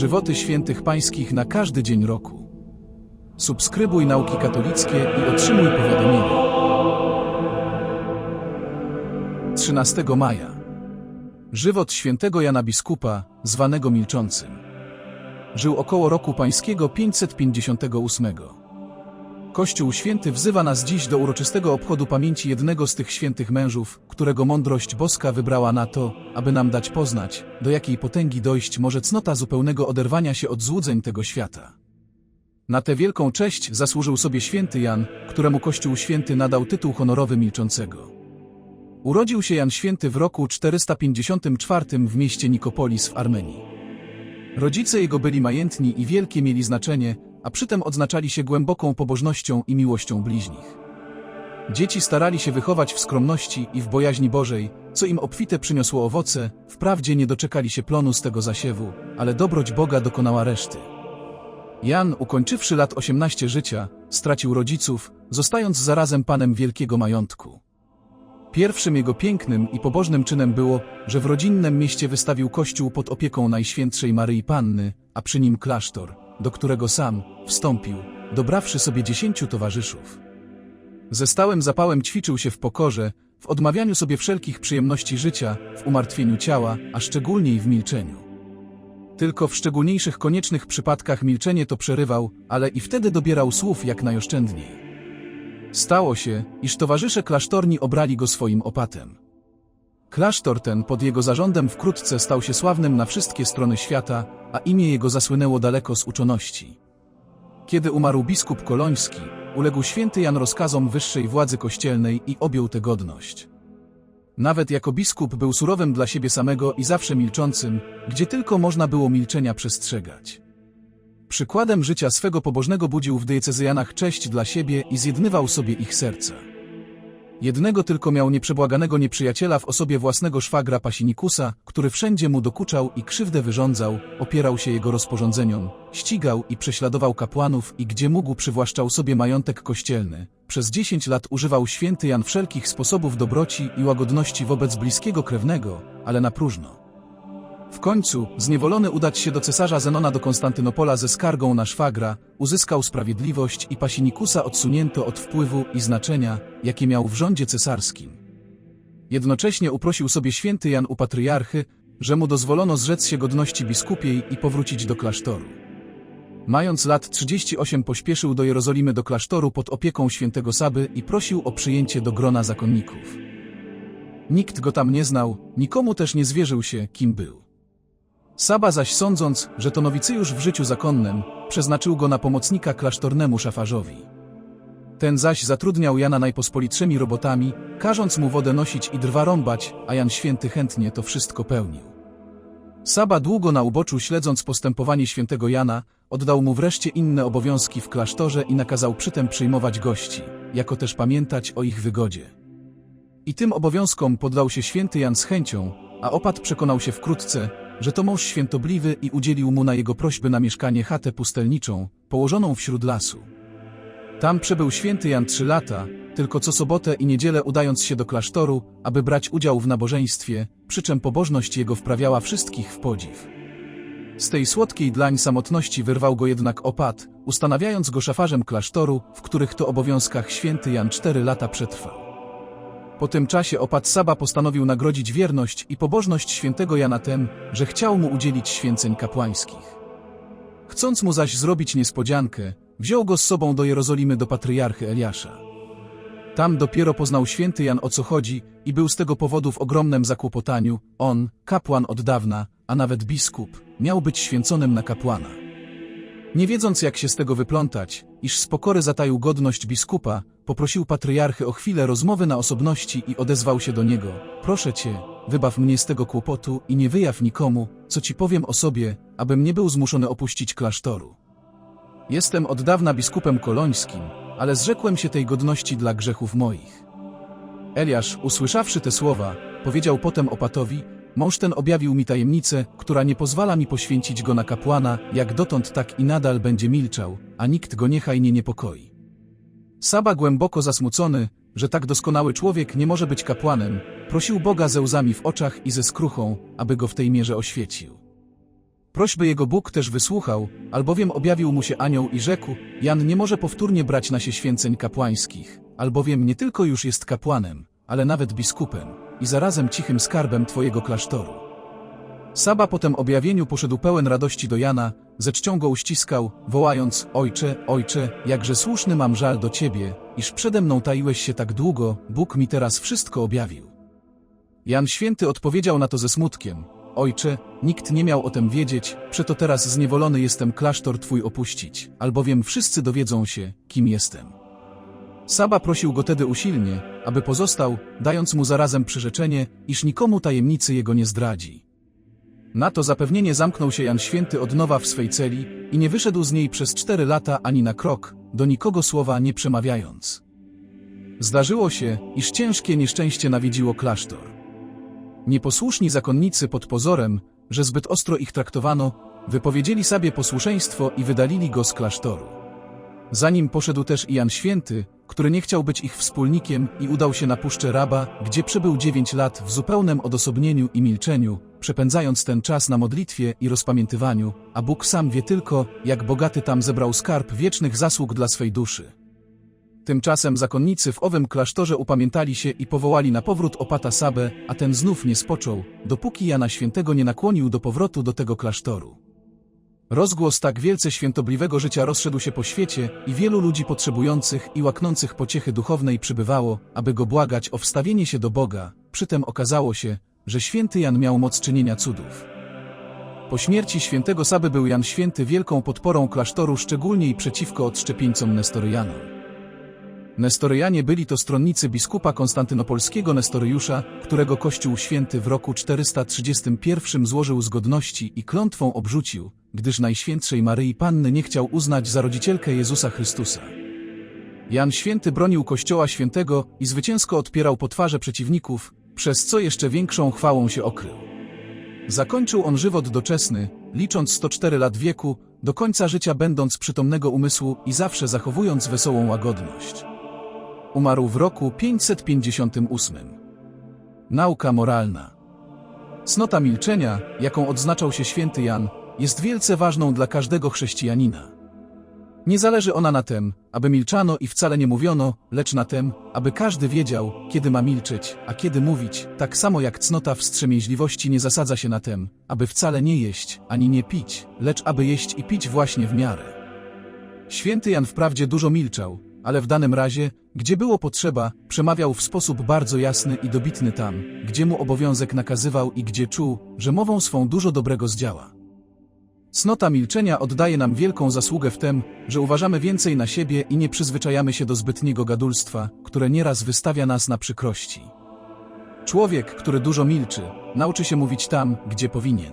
Żywoty świętych pańskich na każdy dzień roku. Subskrybuj nauki katolickie i otrzymuj powiadomienia. 13 maja. Żywot świętego Jana Biskupa, zwanego Milczącym. Żył około roku pańskiego 558. Kościół Święty wzywa nas dziś do uroczystego obchodu pamięci jednego z tych świętych mężów, którego mądrość boska wybrała na to, aby nam dać poznać, do jakiej potęgi dojść może cnota zupełnego oderwania się od złudzeń tego świata. Na tę wielką cześć zasłużył sobie święty Jan, któremu Kościół Święty nadał tytuł honorowy milczącego. Urodził się Jan Święty w roku 454 w mieście Nikopolis w Armenii. Rodzice jego byli majętni i wielkie mieli znaczenie, a przytem odznaczali się głęboką pobożnością i miłością bliźnich. Dzieci starali się wychować w skromności i w bojaźni Bożej, co im obfite przyniosło owoce, wprawdzie nie doczekali się plonu z tego zasiewu, ale dobroć Boga dokonała reszty. Jan, ukończywszy lat 18 życia, stracił rodziców, zostając zarazem panem wielkiego majątku. Pierwszym jego pięknym i pobożnym czynem było, że w rodzinnym mieście wystawił kościół pod opieką Najświętszej Maryi Panny, a przy nim klasztor, do którego sam wstąpił, dobrawszy sobie dziesięciu towarzyszów. Ze stałym zapałem ćwiczył się w pokorze, w odmawianiu sobie wszelkich przyjemności życia, w umartwieniu ciała, a szczególniej w milczeniu. Tylko w szczególniejszych koniecznych przypadkach milczenie to przerywał, ale i wtedy dobierał słów jak najoszczędniej. Stało się, iż towarzysze klasztorni obrali go swoim opatem. Klasztor ten pod jego zarządem wkrótce stał się sławnym na wszystkie strony świata, a imię jego zasłynęło daleko z uczoności. Kiedy umarł biskup koloński, uległ święty Jan rozkazom wyższej władzy kościelnej i objął tę godność. Nawet jako biskup był surowym dla siebie samego i zawsze milczącym, gdzie tylko można było milczenia przestrzegać. Przykładem życia swego pobożnego budził w diecezjanach cześć dla siebie i zjednywał sobie ich serca. Jednego tylko miał nieprzebłaganego nieprzyjaciela w osobie własnego szwagra Pasinikusa, który wszędzie mu dokuczał i krzywdę wyrządzał, opierał się jego rozporządzeniom, ścigał i prześladował kapłanów i gdzie mógł przywłaszczał sobie majątek kościelny. Przez dziesięć lat używał święty Jan wszelkich sposobów dobroci i łagodności wobec bliskiego krewnego, ale na próżno. W końcu, zniewolony udać się do cesarza Zenona do Konstantynopola ze skargą na szwagra, uzyskał sprawiedliwość i Pasinikusa odsunięto od wpływu i znaczenia, jakie miał w rządzie cesarskim. Jednocześnie uprosił sobie święty Jan u patriarchy, że mu dozwolono zrzec się godności biskupiej i powrócić do klasztoru. Mając lat 38 pośpieszył do Jerozolimy do klasztoru pod opieką świętego Saby i prosił o przyjęcie do grona zakonników. Nikt go tam nie znał, nikomu też nie zwierzył się, kim był. Saba zaś sądząc, że to nowicyjusz w życiu zakonnym, przeznaczył go na pomocnika klasztornemu szafarzowi. Ten zaś zatrudniał Jana najpospolitszymi robotami, każąc mu wodę nosić i drwa rąbać, a Jan Święty chętnie to wszystko pełnił. Saba długo na uboczu śledząc postępowanie świętego Jana, oddał mu wreszcie inne obowiązki w klasztorze i nakazał przytem przyjmować gości, jako też pamiętać o ich wygodzie. I tym obowiązkom poddał się święty Jan z chęcią, a opat przekonał się wkrótce, że to mąż świętobliwy i udzielił mu na jego prośby na mieszkanie chatę pustelniczą, położoną wśród lasu. Tam przebył święty Jan trzy lata, tylko co sobotę i niedzielę udając się do klasztoru, aby brać udział w nabożeństwie, przy czym pobożność jego wprawiała wszystkich w podziw. Z tej słodkiej dlań samotności wyrwał go jednak opat, ustanawiając go szafarzem klasztoru, w których to obowiązkach święty Jan cztery lata przetrwał. Po tym czasie opat Saba postanowił nagrodzić wierność i pobożność świętego Jana tem, że chciał mu udzielić święceń kapłańskich. Chcąc mu zaś zrobić niespodziankę, wziął go z sobą do Jerozolimy do patriarchy Eliasza. Tam dopiero poznał święty Jan o co chodzi i był z tego powodu w ogromnym zakłopotaniu, on, kapłan od dawna, a nawet biskup, miał być święconym na kapłana. Nie wiedząc jak się z tego wyplątać, iż z pokory zataił godność biskupa, poprosił patriarchy o chwilę rozmowy na osobności i odezwał się do niego. Proszę cię, wybaw mnie z tego kłopotu i nie wyjaw nikomu, co ci powiem o sobie, abym nie był zmuszony opuścić klasztoru. Jestem od dawna biskupem kolońskim, ale zrzekłem się tej godności dla grzechów moich. Eliasz, usłyszawszy te słowa, powiedział potem opatowi, Mąż ten objawił mi tajemnicę, która nie pozwala mi poświęcić go na kapłana, jak dotąd tak i nadal będzie milczał, a nikt go niechaj nie niepokoi. Saba głęboko zasmucony, że tak doskonały człowiek nie może być kapłanem, prosił Boga ze łzami w oczach i ze skruchą, aby go w tej mierze oświecił. Prośby jego Bóg też wysłuchał, albowiem objawił mu się anioł i rzekł, Jan nie może powtórnie brać na się święceń kapłańskich, albowiem nie tylko już jest kapłanem, ale nawet biskupem i zarazem cichym skarbem twojego klasztoru. Saba po tym objawieniu poszedł pełen radości do Jana, ze czcią go uściskał, wołając, Ojcze, Ojcze, jakże słuszny mam żal do Ciebie, iż przede mną taiłeś się tak długo, Bóg mi teraz wszystko objawił. Jan Święty odpowiedział na to ze smutkiem, Ojcze, nikt nie miał o tym wiedzieć, przeto teraz zniewolony jestem klasztor Twój opuścić, albowiem wszyscy dowiedzą się, kim jestem. Saba prosił go tedy usilnie, aby pozostał, dając mu zarazem przyrzeczenie, iż nikomu tajemnicy jego nie zdradzi. Na to zapewnienie zamknął się Jan Święty od nowa w swej celi i nie wyszedł z niej przez cztery lata ani na krok, do nikogo słowa nie przemawiając. Zdarzyło się, iż ciężkie nieszczęście nawiedziło klasztor. Nieposłuszni zakonnicy pod pozorem, że zbyt ostro ich traktowano, wypowiedzieli sobie posłuszeństwo i wydalili go z klasztoru. Za nim poszedł też i Jan Święty, który nie chciał być ich wspólnikiem i udał się na puszczę Raba, gdzie przebył dziewięć lat w zupełnym odosobnieniu i milczeniu, przepędzając ten czas na modlitwie i rozpamiętywaniu, a Bóg sam wie tylko, jak bogaty tam zebrał skarb wiecznych zasług dla swej duszy. Tymczasem zakonnicy w owym klasztorze upamiętali się i powołali na powrót opata Sabę, a ten znów nie spoczął, dopóki Jana Świętego nie nakłonił do powrotu do tego klasztoru. Rozgłos tak wielce świętobliwego życia rozszedł się po świecie i wielu ludzi potrzebujących i łaknących pociechy duchownej przybywało, aby go błagać o wstawienie się do Boga, przytem okazało się, że święty Jan miał moc czynienia cudów. Po śmierci świętego Saby był Jan Święty wielką podporą klasztoru szczególnie i przeciwko odszczepieńcom Nestoryjanom. Nestoryjanie byli to stronnicy biskupa konstantynopolskiego Nestoryjusza, którego Kościół Święty w roku 431 złożył z godności i klątwą obrzucił, gdyż Najświętszej Maryi Panny nie chciał uznać za rodzicielkę Jezusa Chrystusa. Jan Święty bronił Kościoła Świętego i zwycięsko odpierał potwarze przeciwników, przez co jeszcze większą chwałą się okrył. Zakończył on żywot doczesny, licząc 104 lat wieku, do końca życia będąc przytomnego umysłu i zawsze zachowując wesołą łagodność. Umarł w roku 558. Nauka moralna. Cnota milczenia, jaką odznaczał się święty Jan, jest wielce ważną dla każdego chrześcijanina. Nie zależy ona na tym, aby milczano i wcale nie mówiono, lecz na tym, aby każdy wiedział, kiedy ma milczeć, a kiedy mówić, tak samo jak cnota wstrzemięźliwości nie zasadza się na tym, aby wcale nie jeść, ani nie pić, lecz aby jeść i pić właśnie w miarę. Święty Jan wprawdzie dużo milczał, ale w danym razie, gdzie było potrzeba, przemawiał w sposób bardzo jasny i dobitny tam, gdzie mu obowiązek nakazywał i gdzie czuł, że mową swą dużo dobrego zdziała. Cnota milczenia oddaje nam wielką zasługę w tym, że uważamy więcej na siebie i nie przyzwyczajamy się do zbytniego gadulstwa, które nieraz wystawia nas na przykrości. Człowiek, który dużo milczy, nauczy się mówić tam, gdzie powinien.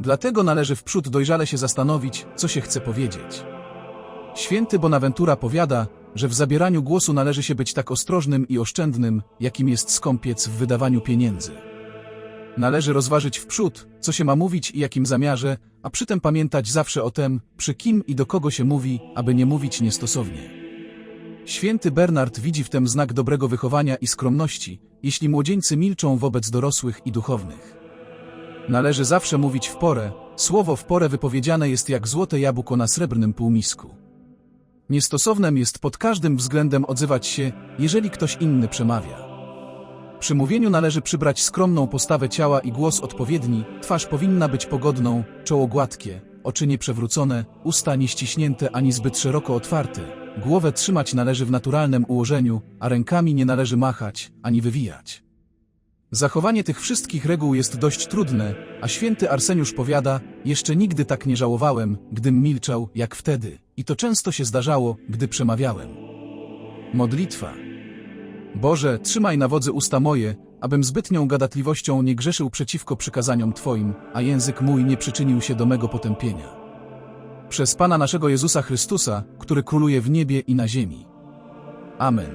Dlatego należy wprzód dojrzale się zastanowić, co się chce powiedzieć. Święty Bonaventura powiada, że w zabieraniu głosu należy się być tak ostrożnym i oszczędnym, jakim jest skąpiec w wydawaniu pieniędzy. Należy rozważyć wprzód, co się ma mówić i jakim zamiarze, a przytem pamiętać zawsze o tym, przy kim i do kogo się mówi, aby nie mówić niestosownie. Święty Bernard widzi w tym znak dobrego wychowania i skromności, jeśli młodzieńcy milczą wobec dorosłych i duchownych. Należy zawsze mówić w porę, słowo w porę wypowiedziane jest jak złote jabłko na srebrnym półmisku. Niestosownem jest pod każdym względem odzywać się, jeżeli ktoś inny przemawia. Przy mówieniu należy przybrać skromną postawę ciała i głos odpowiedni, twarz powinna być pogodną, czoło gładkie, oczy nieprzewrócone, usta nieściśnięte ani zbyt szeroko otwarte. Głowę trzymać należy w naturalnym ułożeniu, a rękami nie należy machać, ani wywijać. Zachowanie tych wszystkich reguł jest dość trudne, a święty Arseniusz powiada, jeszcze nigdy tak nie żałowałem, gdym milczał, jak wtedy, i to często się zdarzało, gdy przemawiałem. Modlitwa. Boże, trzymaj na wodzy usta moje, abym zbytnią gadatliwością nie grzeszył przeciwko przykazaniom Twoim, a język mój nie przyczynił się do mego potępienia. Przez Pana naszego Jezusa Chrystusa, który króluje w niebie i na ziemi. Amen.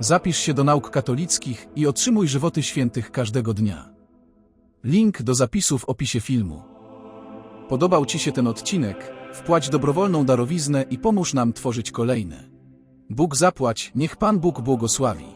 Zapisz się do nauk katolickich i otrzymuj żywoty świętych każdego dnia. Link do zapisu w opisie filmu. Podobał Ci się ten odcinek? Wpłać dobrowolną darowiznę i pomóż nam tworzyć kolejne. Bóg zapłać, niech Pan Bóg błogosławi.